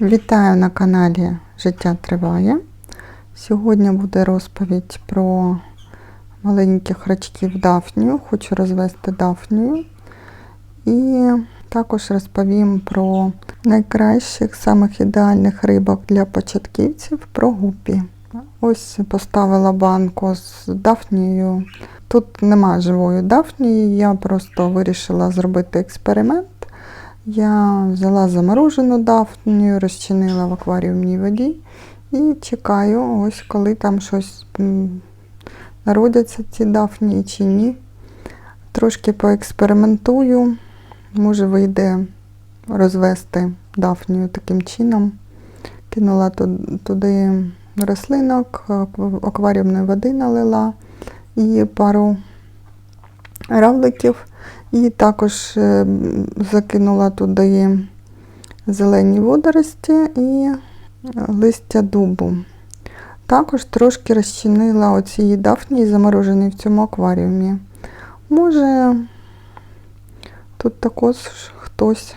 Вітаю на каналі Життя Триває. Сьогодні буде розповідь про маленьких рачків Дафнію. Хочу розвести Дафнію. І також розповім про найкращих, самих ідеальних рибок для початківців про гупі. Ось поставила банку з Дафнією. Тут нема живої Дафнії, я просто вирішила зробити експеримент. Я взяла заморожену дафнію, розчинила в акваріумній воді і чекаю, ось коли там щось народяться ці дафнії чи ні. Трошки поекспериментую, може вийде розвести дафнію таким чином. Кинула туди рослинок, акваріумної води налила і пару равликів. І також е, закинула туди зелені водорості і листя дубу. Також трошки розчинила оці дафнії, заморожені в цьому акваріумі. Може, тут також хтось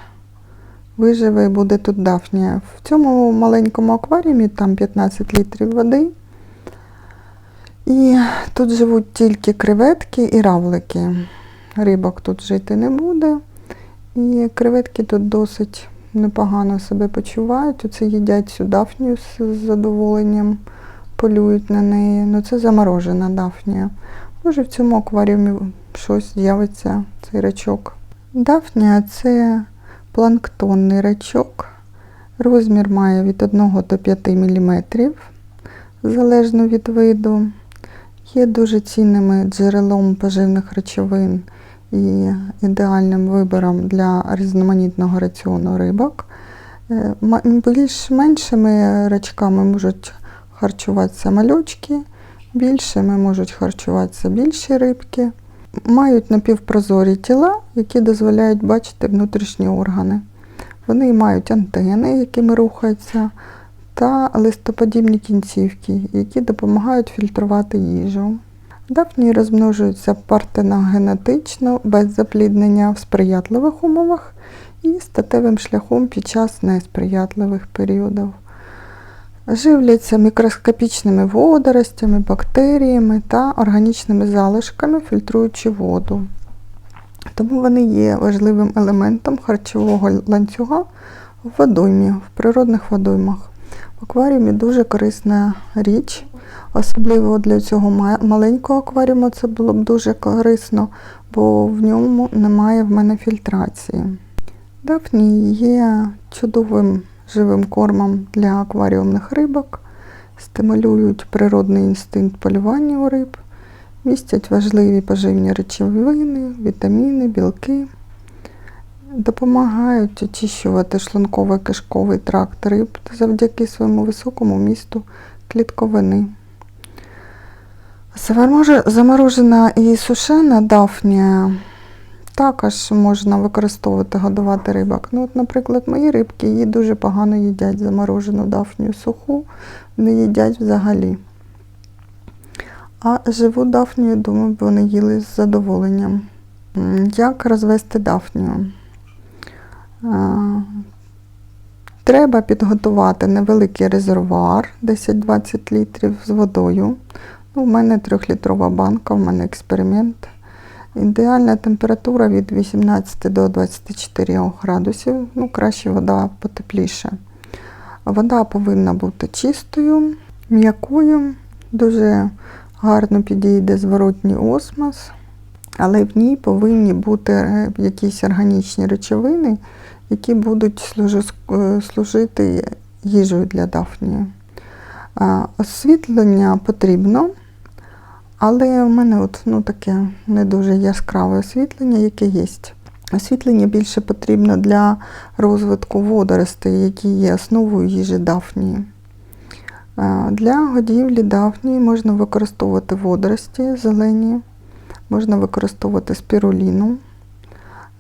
виживе і буде тут дафнія. В цьому маленькому акваріумі там 15 літрів води. І тут живуть тільки креветки і равлики рибок тут жити не буде. І креветки тут досить непогано себе почувають. Оце їдять цю дафнію з задоволенням, полюють на неї. Ну це заморожена дафнія. Може в цьому акваріумі щось з'явиться, цей рачок. Дафнія це планктонний рачок. Розмір має від 1 до 5 мм, залежно від виду. Є дуже цінним джерелом поживних речовин і ідеальним вибором для різноманітного раціону рибок. Е, Більш меншими рачками можуть харчуватися мальочки, більшими можуть харчуватися більші рибки. Мають напівпрозорі тіла, які дозволяють бачити внутрішні органи. Вони мають антени, якими рухаються, та листоподібні кінцівки, які допомагають фільтрувати їжу. Дафнії розмножуються партеногенетично, без запліднення в сприятливих умовах і статевим шляхом під час несприятливих періодів. Живляться мікроскопічними водоростями, бактеріями та органічними залишками, фільтруючи воду. Тому вони є важливим елементом харчового ланцюга в водоймі, в природних водоймах. В акваріумі дуже корисна річ, особливо для цього маленького акваріуму це було б дуже корисно, бо в ньому немає в мене фільтрації. Дафні є чудовим живим кормом для акваріумних рибок, стимулюють природний інстинкт полювання у риб, містять важливі поживні речовини, вітаміни, білки, допомагають очищувати шлунково-кишковий тракт риб завдяки своєму високому місту клітковини. Замороже- Заморожена і сушена дафнія також можна використовувати годувати рибок. Ну, от, наприклад, мої рибки її дуже погано їдять заморожену дафнію суху, не їдять взагалі. А живу дафнію, думаю, вони їли з задоволенням. Як розвести дафнію? А, Треба підготувати невеликий резервуар 10-20 літрів з водою. Ну, у мене трьохлітрова банка, у мене експеримент. Ідеальна температура від 18 до 24 градусів. Ну, краще вода потепліше. Вода повинна бути чистою, м'якою, дуже гарно підійде зворотній осмос, але в ній повинні бути е, якісь органічні речовини, які будуть е, служити їжею для дафнії. Освітлення потрібно, але у мене от, ну, таке не дуже яскраве освітлення, яке є. Освітлення більше потрібно для розвитку водоростей, які є основою їжі дафнії. Для годівлі дафнії можна використовувати водорості зелені, можна використовувати спіруліну,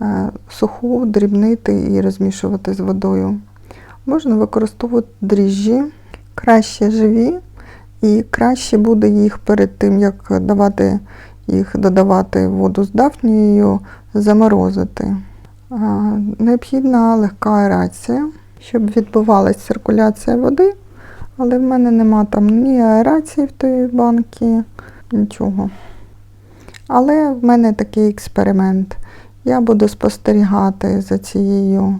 е, суху, дрібнити і розмішувати з водою. Можна використовувати дріжджі, краще живі, і краще буде їх перед тим, як давати їх додавати воду з дафнією, заморозити. Необхідна легка аерація. щоб відбувалася циркуляція води, але в мене нема там ні аерації в тої банки, нічого. Але в мене такий експеримент. Я буду спостерігати за цією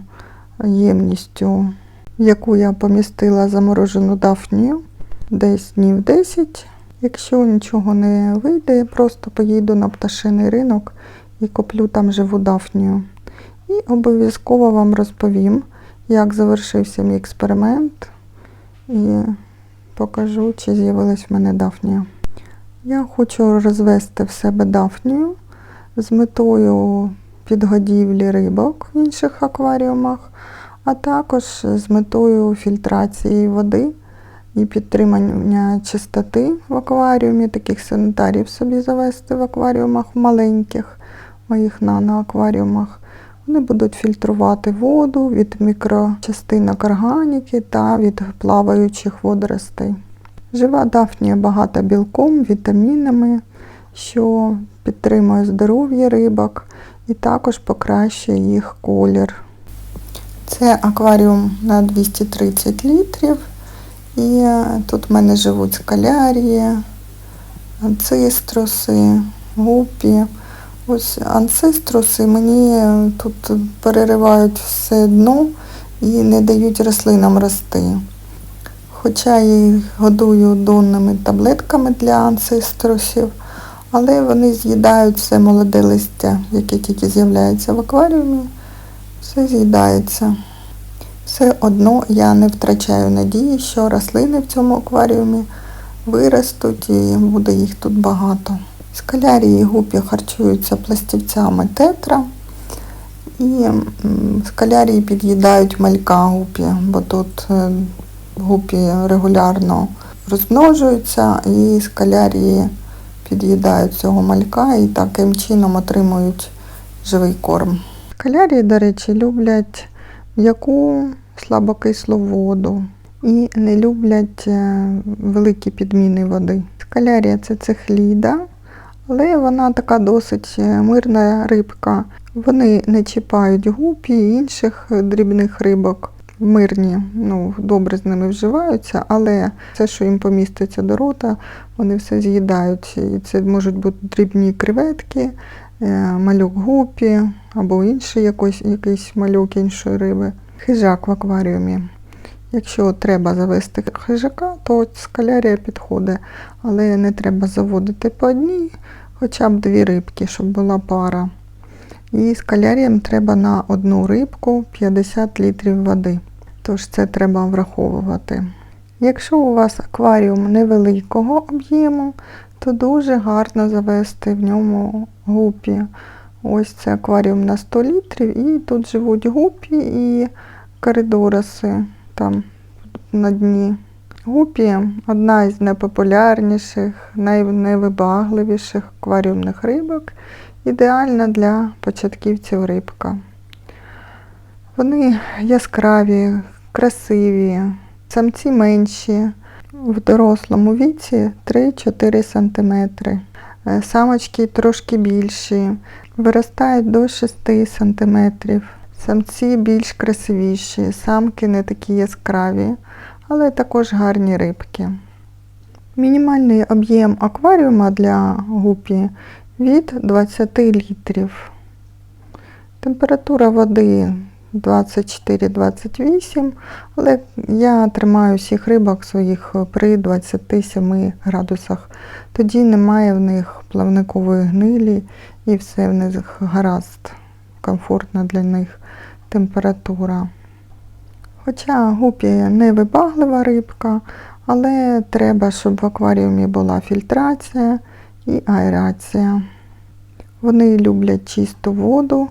ємністю, яку я помістила заморожену дафнію, десь днів 10. Якщо нічого не вийде, я просто поїду на пташиний ринок і куплю там живу дафнію. І обов'язково вам розповім, як завершився мій експеримент, і покажу, чи з'явилась в мене дафнія. Я хочу розвести в себе дафнію з метою підгодівлі рибок в інших акваріумах, а також з метою фільтрації води і підтримання чистоти в акваріумі, таких санітарів собі завести в акваріумах маленьких, моїх наноакваріумах. Вони будуть фільтрувати воду від мікрочастинок органіки та від плаваючих водоростей. Жива дафнія багата білком, вітамінами, що підтримує здоров'я рибок і також покращує їх колір. Це акваріум на 230 літрів. І тут в мене живуть скалярії, анциструси, гупі. Ось анциструси мені тут переривають все дно і не дають рослинам рости. Хоча я їх годую донними таблетками для анциструсів, але вони з'їдають все молоде листя, яке тільки з'являється в акваріумі, все з'їдається. Все одно я не втрачаю надії, що рослини в цьому акваріумі виростуть і буде їх тут багато. Скалярії і гупі харчуються пластівцями тетра. І скалярії під'їдають малька гупі, бо тут е, гупі регулярно розмножуються і скалярії під'їдають цього малька і таким чином отримують живий корм. Скалярії, до речі, люблять м'яку слабокислу воду і не люблять е, великі підміни води. Скалярія це цихліда, але вона така досить е, мирна рибка. Вони не чіпають гупі і інших дрібних рибок. Мирні, ну, добре з ними вживаються, але все, що їм поміститься до рота, вони все з'їдають. І це можуть бути дрібні креветки, е, малюк гупі або інший якийсь, якийсь малюк іншої риби. Хижак в акваріумі. Якщо треба завести хижака, то скалярія підходить, але не треба заводити по одній, хоча б дві рибки, щоб була пара. І скаляріям треба на одну рибку 50 літрів води. Тож це треба враховувати. Якщо у вас акваріум невеликого об'єму, то дуже гарно завести в ньому гупі. Ось це акваріум на 100 літрів, і тут живуть гупі і коридораси там на дні. Гупі одна із найпопулярніших, найневибагливіших акваріумних рибок, ідеальна для початківців рибка. Вони яскраві, красиві, самці менші, в дорослому віці 3-4 см. Самочки трошки більші, виростають до 6 см. Самці більш красивіші, самки не такі яскраві, але також гарні рибки. Мінімальний об'єм акваріума для гупі від 20 літрів. Температура води 24-28, але я тримаю всіх рибок своїх при 27 градусах. Тоді немає в них плавникової гнилі і все в них гаразд, комфортна для них температура. Хоча гупі не вибаглива рибка, але треба, щоб в акваріумі була фільтрація і аерація. Вони люблять чисту воду.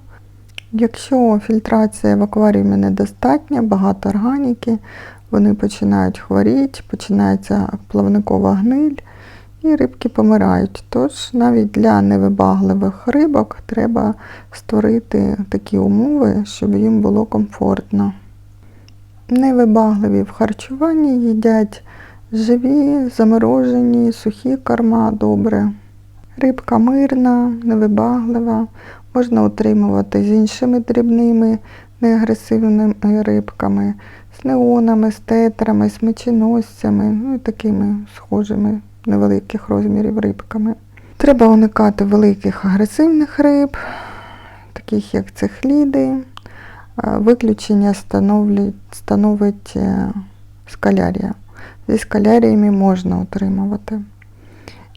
Якщо фільтрація в акваріумі недостатня, багато органіки, вони починають хворіти, починається плавникова гниль і рибки помирають. Тож навіть для невибагливих рибок треба створити такі умови, щоб їм було комфортно. Невибагливі в харчуванні їдять живі, заморожені, сухі корма добре. Рибка мирна, невибаглива, можна утримувати з іншими дрібними неагресивними рибками, з неонами, з тетрами, з меченосцями, ну і такими схожими невеликих розмірів рибками. Треба уникати великих агресивних риб, таких як цихліди. Е, Виключення становлять, становить скалярія. Зі скаляріями можна отримувати.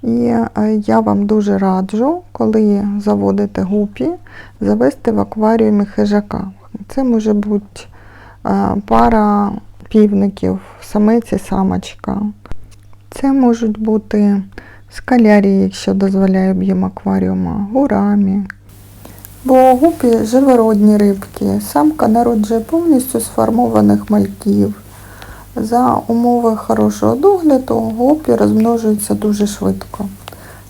І е, я вам дуже раджу, коли заводите гупі, завести в акваріумі хижака. Це може бути е, пара півників, самець і самочка. Це можуть бути скалярії, якщо дозволяє об'єм акваріума, гурамі. Бо гупі живородні рибки. Самка народжує повністю сформованих мальків. За умови хорошого догляду гупі розмножуються дуже швидко.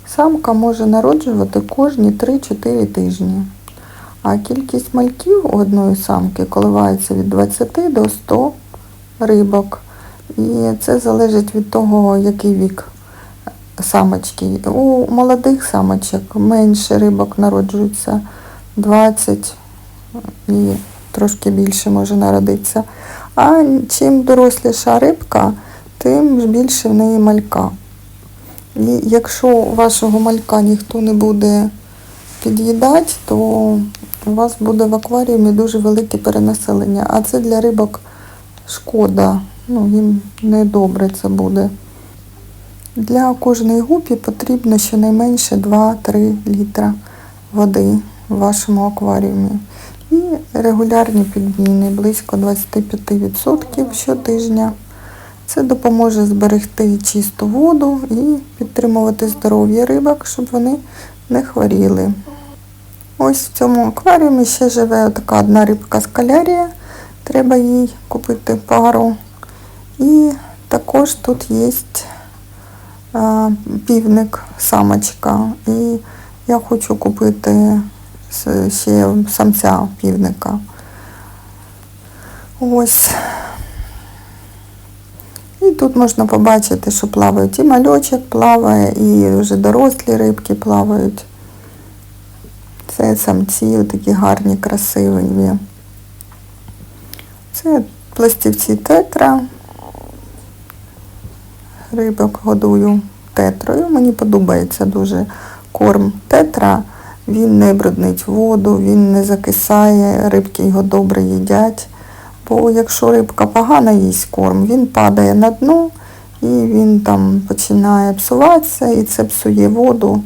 Самка може народжувати кожні 3-4 тижні. А кількість мальків у одної самки коливається від 20 до 100 рибок. І це залежить від того, який вік самочки. У молодих самочок менше рибок народжується 20 і трошки більше може народитися. А чим доросліша рибка, тим більше в неї малька. І якщо вашого малька ніхто не буде під'їдати, то у вас буде в акваріумі дуже велике перенаселення. А це для рибок шкода. Ну, їм недобре це буде. Для кожної гупі потрібно щонайменше 2-3 літра води в вашому акваріумі. І регулярні підміни близько 25% щотижня. Це допоможе зберегти чисту воду і підтримувати здоров'я рибок, щоб вони не хворіли. Ось в цьому акваріумі ще живе така одна рибка скалярія. Треба їй купити пару. І також тут є півник, самочка. І я хочу купити ще самця півника. Ось. І тут можна побачити, що плавають і мальочок плаває, і вже дорослі рибки плавають. Це самці такі гарні, красиві. Це пластівці тетра. Рибок годую тетрою. Мені подобається дуже корм тетра. Він не бруднить воду, він не закисає, рибки його добре їдять. Бо якщо рибка погано їсть корм, він падає на дно і він там починає псуватися, і це псує воду.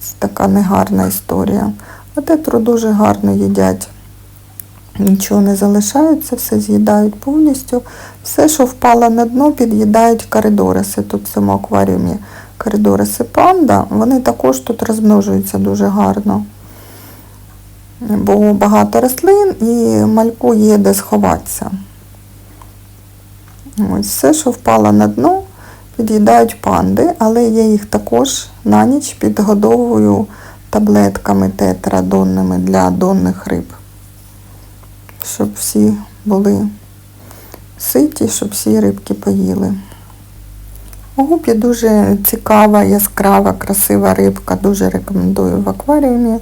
Це така негарна історія. А тетру дуже гарно їдять. Нічого не залишається, все з'їдають повністю. Все, що впало на дно, під'їдають коридориси. Тут в цьому акваріумі коридориси панда, вони також тут розмножуються дуже гарно. Бо багато рослин і мальку є де сховатися. Ось все, що впало на дно, під'їдають панди, але я їх також на ніч підгодовую таблетками тетрадонними для донних риб. Щоб всі були ситі, щоб всі рибки поїли. Гупі дуже цікава, яскрава, красива рибка, дуже рекомендую в акваріумі.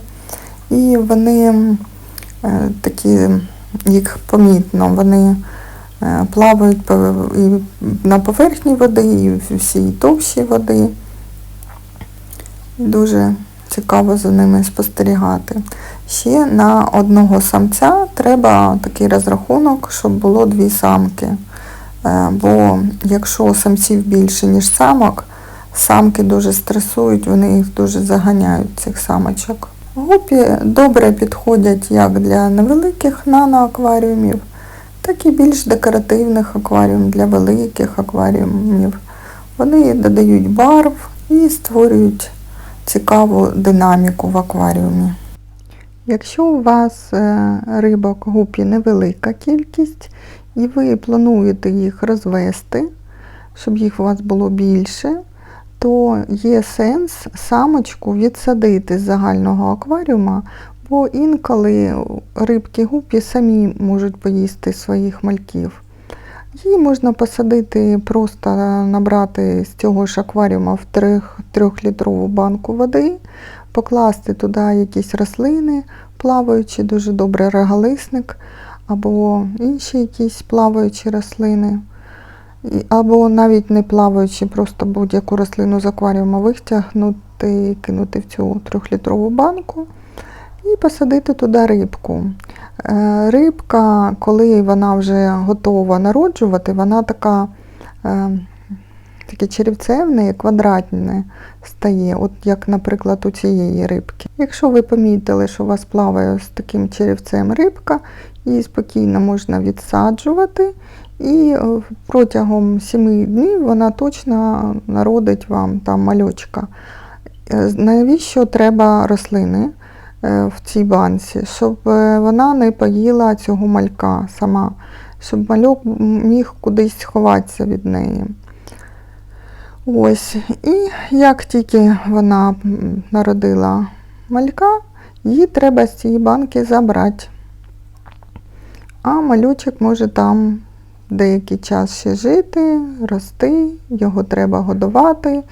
І вони е, такі, їх помітно, вони е, плавають і на поверхні води, і в всій товщі води. Дуже цікаво за ними спостерігати. Ще на одного самця треба такий розрахунок, щоб було дві самки. Е, Бо якщо самців більше, ніж самок, самки дуже стресують, вони їх дуже заганяють, цих самочок. Гупі добре підходять як для невеликих наноакваріумів, так і більш декоративних акваріумів для великих акваріумів. Вони додають барв і створюють цікаву динаміку в акваріумі. Якщо у вас е, рибок гупі невелика кількість, і ви плануєте їх розвести, щоб їх у вас було більше, то є сенс самочку відсадити з загального акваріума, бо інколи рибки гупі самі можуть поїсти своїх мальків. Її можна посадити, просто набрати з цього ж акваріума в 3-літрову банку води, покласти туди якісь рослини, плаваючи, дуже добре регалисник, або інші якісь плаваючі рослини, або навіть не плаваючі, просто будь-яку рослину з акваріума витягнути кинути в цю трьохлітрову банку і посадити туди рибку. Е, Рибка, коли вона вже готова народжувати, вона така, е, таке черевце в квадратне стає, от як, наприклад, у цієї рибки. Якщо ви помітили, що у вас плаває з таким черевцем рибка, її спокійно можна відсаджувати, і е, протягом 7 днів вона точно народить вам там мальочка. Е, Навіщо треба рослини? е, в цій банці, щоб вона не поїла цього малька сама, щоб мальок міг кудись сховатися від неї. Ось. І як тільки вона народила малька, її треба з цієї банки забрати. А малючок може там деякий час ще жити, рости, його треба годувати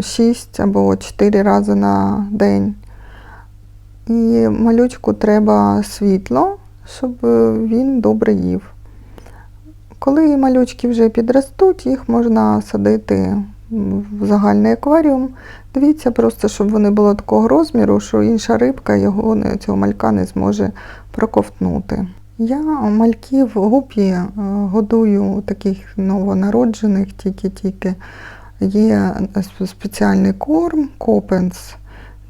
6 або 4 рази на день. І малючку треба світло, щоб е, він добре їв. Коли малючки вже підростуть, їх можна садити в загальний акваріум. Дивіться просто, щоб вони були такого розміру, що інша рибка його цього малька не зможе проковтнути. Я мальків гупі е, годую таких новонароджених тільки-тільки. Є спеціальний корм Копенс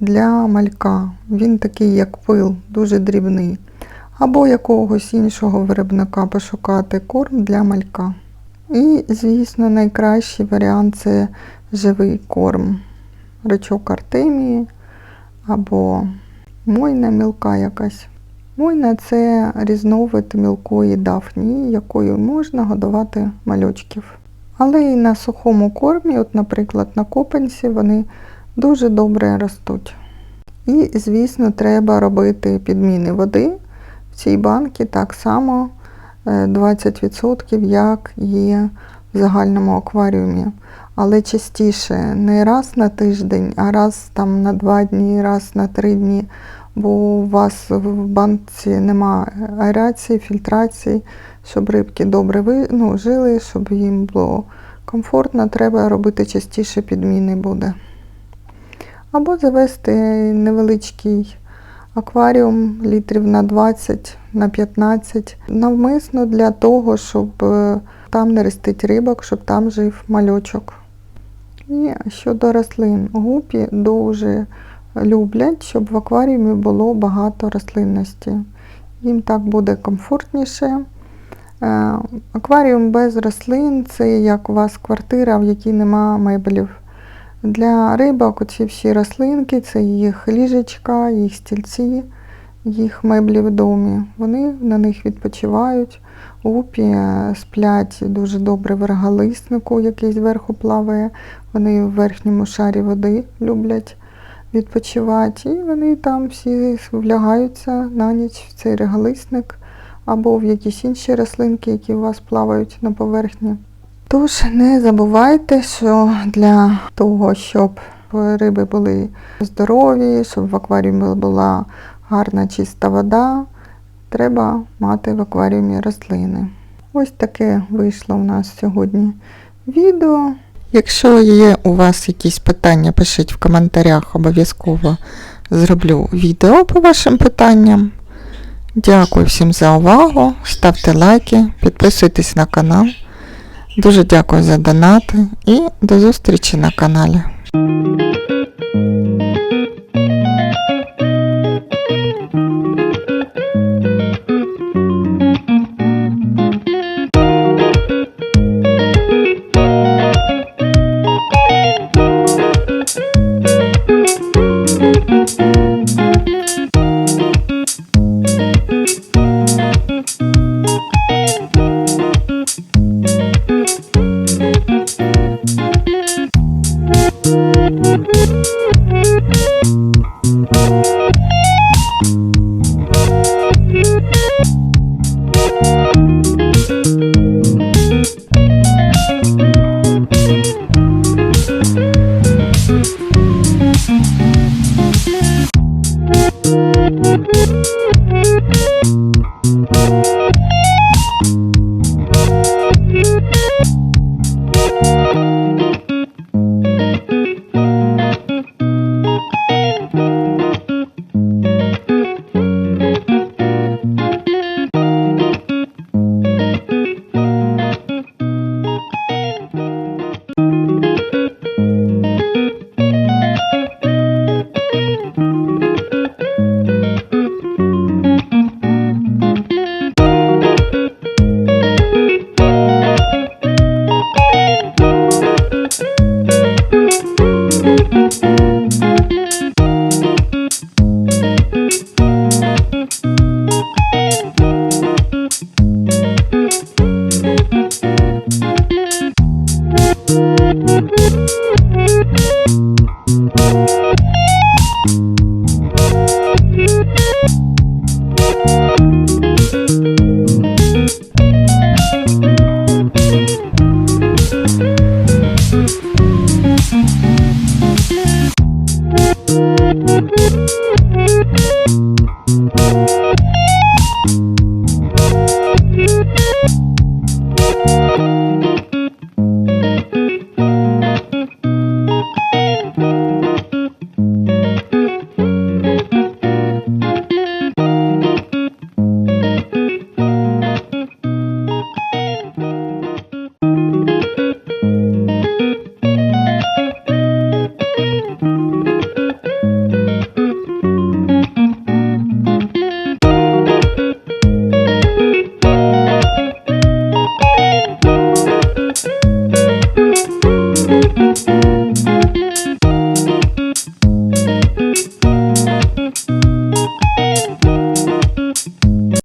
для малька. Він такий, як пил, дуже дрібний. Або якогось іншого виробника пошукати корм для малька. І, звісно, найкращий варіант це живий корм. Речок Артемії або мойна мілка якась. Мойна це різновид мілкої дафнії, якою можна годувати мальочків. Але і на сухому кормі, от, наприклад, на копанці, вони дуже добре ростуть. І, звісно, треба робити підміни води в цій банці так само е, 20%, як і в загальному акваріумі. Але частіше не раз на тиждень, а раз там на два дні, раз на три дні, бо у вас в банці немає аерації, фільтрації, щоб рибки добре ну, жили, щоб їм було комфортно, треба робити частіше підміни буде. Або завести невеличкий акваріум літрів на 20, на 15, навмисно для того, щоб е, там не ростить рибок, щоб там жив мальочок. І щодо рослин, гупі дуже люблять, щоб в акваріумі було багато рослинності. Їм так буде комфортніше. Е, Акваріум без рослин це як у вас квартира, в якій нема меблів. Для рибок оці всі рослинки, це їх ліжечка, їх стільці, їх меблі в домі. Вони на них відпочивають. Гупі е, сплять дуже добре в регалиснику, який зверху плаває. Вони в верхньому шарі води люблять відпочивати. І вони там всі влягаються на ніч в цей регалисник або в якісь інші рослинки, які у вас плавають на поверхні. Тож не забувайте, що для того, щоб риби були здорові, щоб в акваріумі була гарна чиста вода, треба мати в акваріумі рослини. Ось таке вийшло у нас сьогодні відео. Якщо є у вас якісь питання, пишіть в коментарях, обов'язково зроблю відео по вашим питанням. Дякую всім за увагу. Ставте лайки, підписуйтесь на канал. Дуже дякую за донати і до зустрічі на каналі.